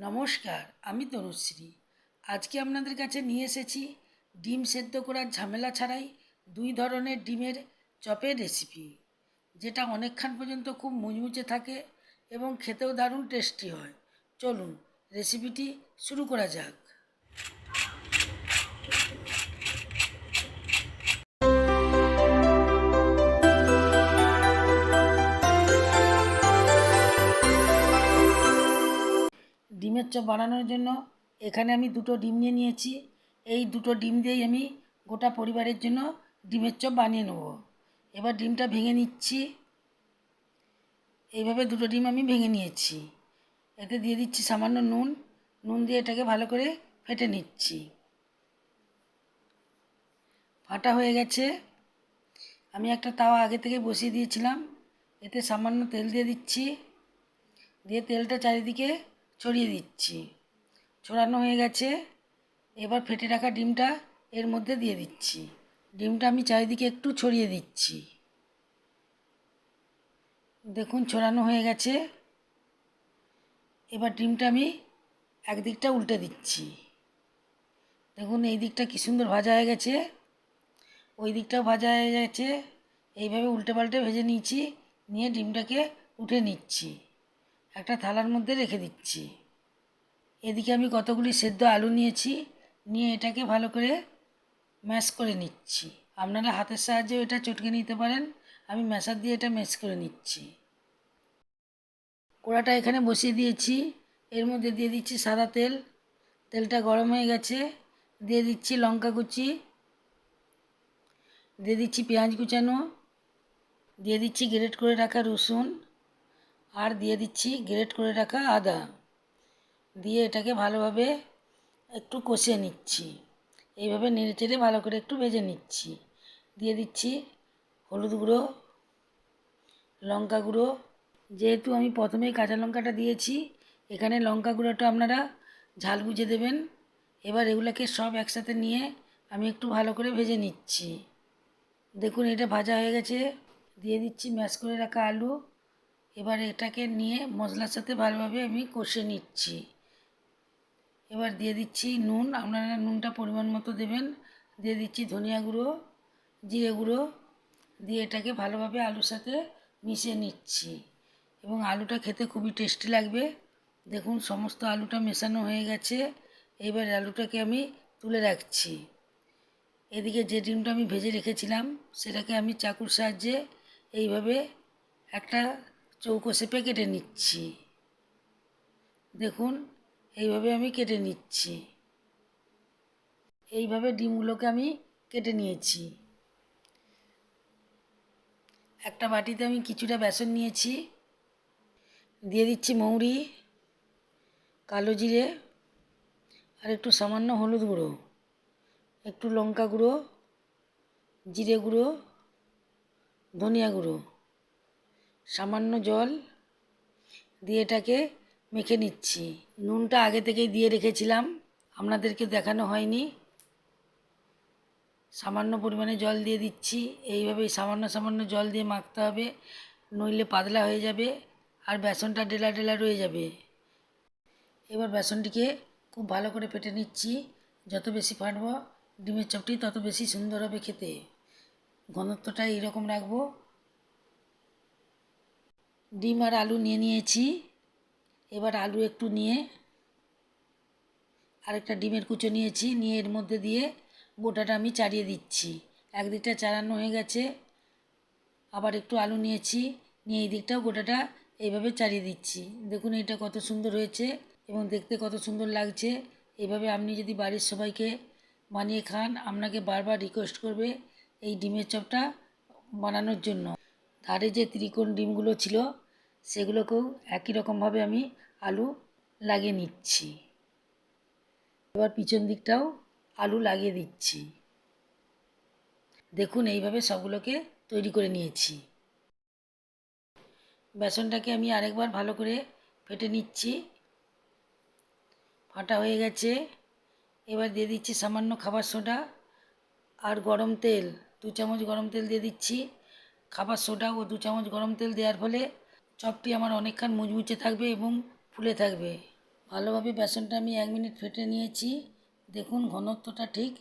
নমস্কার, আমি তনুশ্রী। আজকে আপনাদের কাছে নিয়ে এসেছি ডিম সেদ্ধ করার ঝামেলা ছাড়াই দুই ধরনের ডিমের চপের রেসিপি যেটা অনেকক্ষণ পর্যন্ত খুব মুচমুচে থাকে এবং খেতেও দারুণ টেস্টি হয়। চলুন রেসিপিটি শুরু করা যাক। চপ বানানোর জন্য এখানে আমি দুটো ডিম নিয়ে নিয়েছি। এই দুটো ডিম দিয়েই আমি গোটা পরিবারের জন্য ডিমের চপ বানিয়ে নেব। এবার ডিমটা ভেঙে নিচ্ছি। এইভাবে দুটো ডিম আমি ভেঙে নিয়েছি। এতে দিয়ে দিচ্ছি সামান্য নুন। নুন দিয়ে এটাকে ভালো করে ফেটে নিচ্ছি। ফাটা হয়ে গেছে। আমি একটা তাওয়া আগে থেকে বসিয়ে দিয়েছিলাম। এতে সামান্য তেল দিয়ে দিচ্ছি। দিয়ে তেলটা চারিদিকে ছড়িয়ে দিচ্ছি। ছড়ানো হয়ে গেছে। এবার ফেটে রাখা ডিমটা এর মধ্যে দিয়ে দিচ্ছি। ডিমটা আমি চারিদিকে একটু ছড়িয়ে দিচ্ছি। দেখুন, ছড়ানো হয়ে গেছে। এবার ডিমটা আমি একদিকটা উল্টে দিচ্ছি। দেখুন, এই দিকটা কী সুন্দর ভাজা হয়ে গেছে। ওই দিকটাও ভাজা হয়ে গেছে। এইভাবে উল্টে পাল্টে ভেজে নিয়েছি। নিয়ে ডিমটাকে উঠে নিচ্ছি। একটা থালার মধ্যে রেখে দিচ্ছি। এদিকে আমি কতগুলি সেদ্ধ আলু নিয়েছি, নিয়ে এটাকে ভালো করে ম্যাশ করে নিচ্ছি। আপনারা হাতের সাহায্যেও এটা চটকে নিতে পারেন, আমি ম্যাশার দিয়ে এটা ম্যাশ করে নিচ্ছি। কড়াটা এখানে বসিয়ে দিয়েছি, এর মধ্যে দিয়ে দিচ্ছি সাদা তেল, তেলটা গরম হয়ে গেছে, দিয়ে দিচ্ছি লঙ্কা কুচি, দিয়ে দিচ্ছি পেঁয়াজ কুচানো, দিয়ে দিচ্ছি গ্রেট করে রাখা রসুন আর দিয়ে দিচ্ছি গ্রেট করে রাখা আদা। দিয়ে এটাকে ভালোভাবে একটু কষিয়ে নিচ্ছি। এইভাবে নেড়ে চেড়ে ভালো করে একটু ভেজে নিচ্ছি। দিয়ে দিচ্ছি হলুদ গুঁড়ো, লঙ্কা গুঁড়ো। যেহেতু আমি প্রথমেই কাঁচা লঙ্কাটা দিয়েছি, এখানে লঙ্কা গুঁড়োটা আপনারা ঝাল বুঝে দেবেন। এবার এগুলোকে সব একসাথে নিয়ে আমি একটু ভালো করে ভেজে নিচ্ছি। দেখুন এটা ভাজা হয়ে গেছে। দিয়ে দিচ্ছি ম্যাশ করে রাখা আলু। এবার এটাকে নিয়ে মশলার সাথে ভালোভাবে আমি কষে নিচ্ছি। এবার দিয়ে দিচ্ছি নুন। আপনারা নুনটা পরিমাণ মতো দেবেন। দিয়ে দিচ্ছি ধনিয়া গুঁড়ো, জিরে গুঁড়ো। দিয়ে এটাকে ভালোভাবে আলুর সাথে মিশিয়ে নিচ্ছি। এবং আলুটা খেতে খুবই টেস্টি লাগবে। দেখুন, সমস্ত আলুটা মেশানো হয়ে গেছে। এবার আলুটাকে আমি তুলে রাখছি। এদিকে যে ডিমটা আমি ভেজে রেখেছিলাম, সেটাকে আমি চাকুর সাহায্যে এইভাবে একটা চৌকো শেপে কেটে নিচ্ছি। দেখুন, এইভাবে আমি কেটে নিচ্ছি। এইভাবে ডিমগুলোকে আমি কেটে নিয়েছি। একটা বাটিতে আমি কিছুটা বেসন নিয়েছি। দিয়ে দিচ্ছি মৌরি, কালো জিরে, আর একটু সামান্য হলুদ গুঁড়ো, একটু লঙ্কা গুঁড়ো, জিরে গুঁড়ো, ধনিয়া গুঁড়ো। সামান্য জল দিয়ে এটাকে মেখে নিচ্ছি। নুনটা আগে থেকেই দিয়ে রেখেছিলাম, আপনাদেরকে দেখানো হয়নি। সামান্য পরিমাণে জল দিয়ে দিচ্ছি, এইভাবেই সামান্য সামান্য জল দিয়ে মাখতে হবে, নইলে পাতলা হয়ে যাবে আর বেসনটা ডেলা ডেলা রয়ে যাবে। এবার বেসনটিকে খুব ভালো করে ফেটে নিচ্ছি, যত বেশি ফাটবো, ডিমের চপটি তত বেশি সুন্দর হবে খেতে। ঘনত্বটা এইরকম রাখব ডিম আর আলু নিয়ে নিয়েছি। এবার আলু একটু নিয়ে আরেকটা ডিমের কুচো নিয়েছি। নিয়ে এর মধ্যে দিয়ে গোটাটা আমি চাড়িয়ে দিচ্ছি। একদিকটা চাড়ানো হয়ে গেছে, আবার একটু আলু নিয়েছি। নিয়ে এই দিকটাও গোটাটা এইভাবে চাড়িয়ে দিচ্ছি। দেখুন এটা কত সুন্দর হয়েছে এবং দেখতে কত সুন্দর লাগছে। এভাবে আপনি যদি বাড়ির সবাইকে বানিয়ে খান, আপনাকে বারবার রিকোয়েস্ট করবে এই ডিমের চপটা বানানোর জন্য। ধারে যে ত্রিকোণ ডিমগুলো ছিল, সেগুলোকেও একই রকমভাবে আমি আলু লাগিয়ে নিচ্ছি। এবার পিছন দিকটাও আলু লাগিয়ে দিচ্ছি। দেখুন, এইভাবে সবগুলোকে তৈরি করে নিয়েছি। বেসনটাকে আমি আরেকবার ভালো করে ফেটে নিচ্ছি। ফাটা হয়ে গেছে। এবার দিয়ে দিচ্ছি সামান্য খাবার সোডা আর গরম তেল, দু চামচ গরম তেল দিয়ে দিচ্ছি। খাবার সোডা ও দু চামচ গরম তেল দেওয়ার ফলে চপটি আমার অনেকক্ষণ মুচমুচে থাকবে এবং ফুলে থাকবে। ভালোভাবে বেসনটা আমি এক মিনিট ফেটে নিয়েছি। দেখুন ঘনত্বটা ঠিক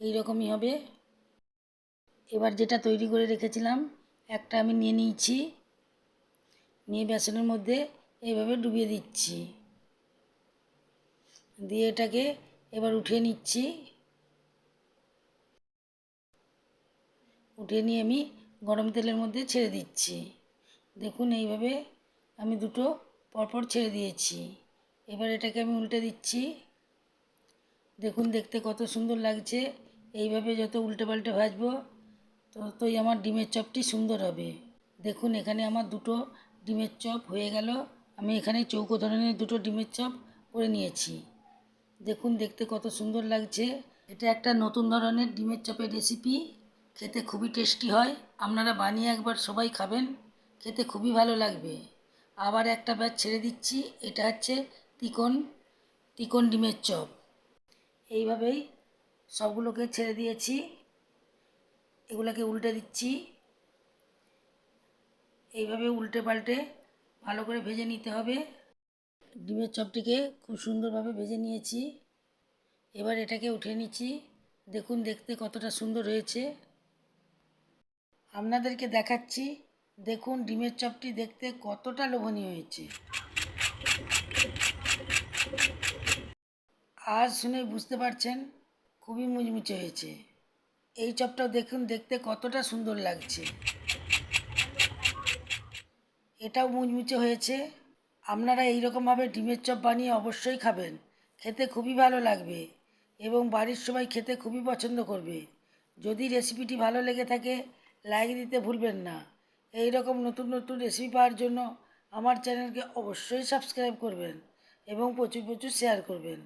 এই রকমই হবে। এবার যেটা তৈরি করে রেখেছিলাম, একটা আমি নিয়ে নিয়েছি। নিয়ে বেসনের মধ্যে এইভাবে ডুবিয়ে দিচ্ছি। দিয়ে এটাকে এবার উঠিয়ে নিচ্ছি। উঠিয়ে নিয়ে আমি গরম তেলের মধ্যে ছেড়ে দিচ্ছি। দেখুন এইভাবে আমি দুটো পরপর ছেড়ে দিয়েছি। এবার এটাকে আমি উল্টে দিচ্ছি। দেখুন দেখতে কত সুন্দর লাগছে। এইভাবে যত উল্টে পাল্টে ভাজবো, ততই আমার ডিমের চপটি সুন্দর হবে। দেখুন এখানে আমার দুটো ডিমের চপ হয়ে গেল। আমি এখানে চৌকো ধরনের দুটো ডিমের চপ করে নিয়েছি। দেখুন দেখতে কত সুন্দর লাগছে। এটা একটা নতুন ধরনের ডিমের চপের রেসিপি খেতে খুবই টেস্টি হয়। আপনারা বানিয়ে একবার সবাই খাবেন, খেতে খুবই ভালো লাগবে। আবার একটা ব্যাচ ছেড়ে দিচ্ছি, এটা হচ্ছে তিকন তিকন ডিমের চপ। এইভাবেই সবগুলোকে ছেড়ে দিয়েছি, এগুলোকে উল্টে দিচ্ছি। এইভাবে উল্টে পাল্টে ভালো করে ভেজে নিতে হবে। ডিমের চপটিকে খুব সুন্দরভাবে ভেজে নিয়েছি। এবার এটাকে উঠিয়ে নিচ্ছি। দেখুন, দেখতে কতটা সুন্দর হয়েছে। আপনাদেরকে দেখাচ্ছি। দেখুন, ডিমের চপটি দেখতে কতটা লোভনীয় হয়েছে। আর শুনে বুঝতে পারছেন, খুবই মুচমুচে হয়েছে। এই চপটাও দেখুন, দেখতে কতটা সুন্দর লাগছে। এটাও মুচমুচে হয়েছে। আপনারা এইরকমভাবে ডিমের চপ বানিয়ে অবশ্যই খাবেন। খেতে খুবই ভালো লাগবে এবং বাড়ির সবাই খেতে খুবই পছন্দ করবে। যদি রেসিপিটি ভালো লেগে থাকে লাইক দিতে ভুলবেন না। এই রকম নতুন নতুন রেসিপি পাওয়ার জন্য আমার চ্যানেলকে অবশ্যই সাবস্ক্রাইব করবেন এবং প্রচুর প্রচুর শেয়ার করবেন।